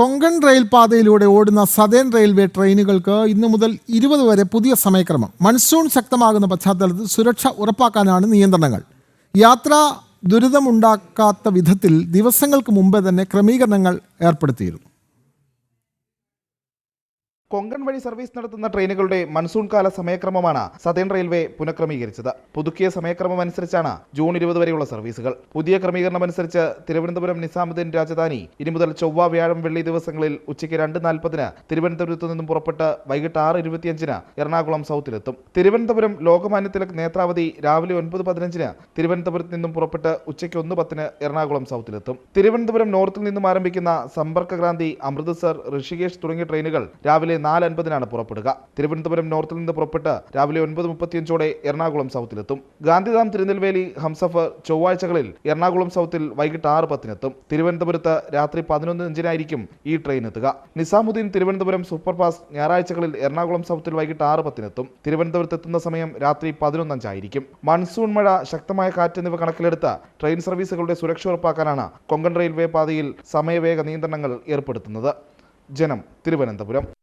Konkan rail പാതയിലൂടെ ഓടുന്ന southern railway ട്രെയിനുകൾക്ക് ഇന്നു മുതൽ ഇരുപത് വരെ പുതിയ സമയക്രമം. മൺസൂൺ ശക്തമാകുന്ന പശ്ചാത്തലത്തിൽ സുരക്ഷ ഉറപ്പാക്കാനാണ് നിയന്ത്രണങ്ങൾ. യാത്ര ദുരിതമുണ്ടാക്കാത്ത വിധത്തിൽ ദിവസങ്ങൾക്ക് മുമ്പേ തന്നെ ക്രമീകരണങ്ങൾ ഏർപ്പെടുത്തിയിരുന്നു. കൊങ്കൺ വഴി സർവീസ് നടത്തുന്ന ട്രെയിനുകളുടെ മൺസൂൺ കാല സമയക്രമമാണ് സതേൺ റെയിൽവേ പുനഃക്രമീകരിച്ചത്. പുതുക്കിയ സമയക്രമം അനുസരിച്ചാണ് ജൂൺ ഇരുപത് വരെയുള്ള സർവീസുകൾ. പുതിയ ക്രമീകരണം അനുസരിച്ച് തിരുവനന്തപുരം നിസാമുദ്ദീൻ രാജധാനി ഇനി മുതൽ ചൊവ്വ വ്യാഴം വെള്ളി ദിവസങ്ങളിൽ ഉച്ചയ്ക്ക് രണ്ട് നാൽപ്പതിന് തിരുവനന്തപുരത്ത് നിന്നും പുറപ്പെട്ട് വൈകിട്ട് ആറ് ഇരുപത്തിയഞ്ചിന് എറണാകുളം സൗത്തിലെത്തും. തിരുവനന്തപുരം ലോകമാന്യ തിലക് നേത്രാവതി രാവിലെ ഒൻപത് പതിനഞ്ചിന് തിരുവനന്തപുരത്ത് നിന്നും പുറപ്പെട്ട് ഉച്ചയ്ക്ക് ഒന്ന് പത്തിന് എറണാകുളം സൗത്തിലെത്തും. തിരുവനന്തപുരം നോർത്തിൽ നിന്നും ആരംഭിക്കുന്ന സമ്പർക്കക്രാന്തി അമൃത്സർ ഋഷികേഷ് തുടങ്ങിയ ട്രെയിനുകൾ രാവിലെ നാല് അൻപതിനാണ് പുറപ്പെടുക. തിരുവനന്തപുരം നോർത്തിൽ നിന്ന് പുറപ്പെട്ട് രാവിലെ ഒൻപത് മുപ്പത്തിയഞ്ചോടെ എറണാകുളം സൗത്തിലെത്തും. ഗാന്ധിധാം തിരുനെൽവേലി ഹംസഫർ ചൊവ്വാഴ്ചകളിൽ എറണാകുളം സൗത്തിൽ വൈകിട്ട് ആറ് പത്തിനെത്തും. തിരുവനന്തപുരത്ത് രാത്രി പതിനൊന്ന് അഞ്ചിനായിരിക്കും ഈ ട്രെയിൻ എത്തുക. നിസാമുദ്ദീൻ തിരുവനന്തപുരം സൂപ്പർഫാസ്റ്റ് ഞായറാഴ്ചകളിൽ എറണാകുളം സൗത്തിൽ വൈകിട്ട് ആറ് പത്തിനെത്തും. തിരുവനന്തപുരത്ത് എത്തുന്ന സമയം രാത്രി പതിനൊന്നഞ്ചായിരിക്കും മൺസൂൺ മഴ ശക്തമായ കാറ്റ് എന്നിവ കണക്കിലെടുത്ത് ട്രെയിൻ സർവീസുകളുടെ സുരക്ഷ ഉറപ്പാക്കാനാണ് കൊങ്കൺ റെയിൽവേ പാതയിൽ സമയവേഗ നിയന്ത്രണങ്ങൾ ഏർപ്പെടുത്തുന്നത്. ജനം തിരുവനന്തപുരം.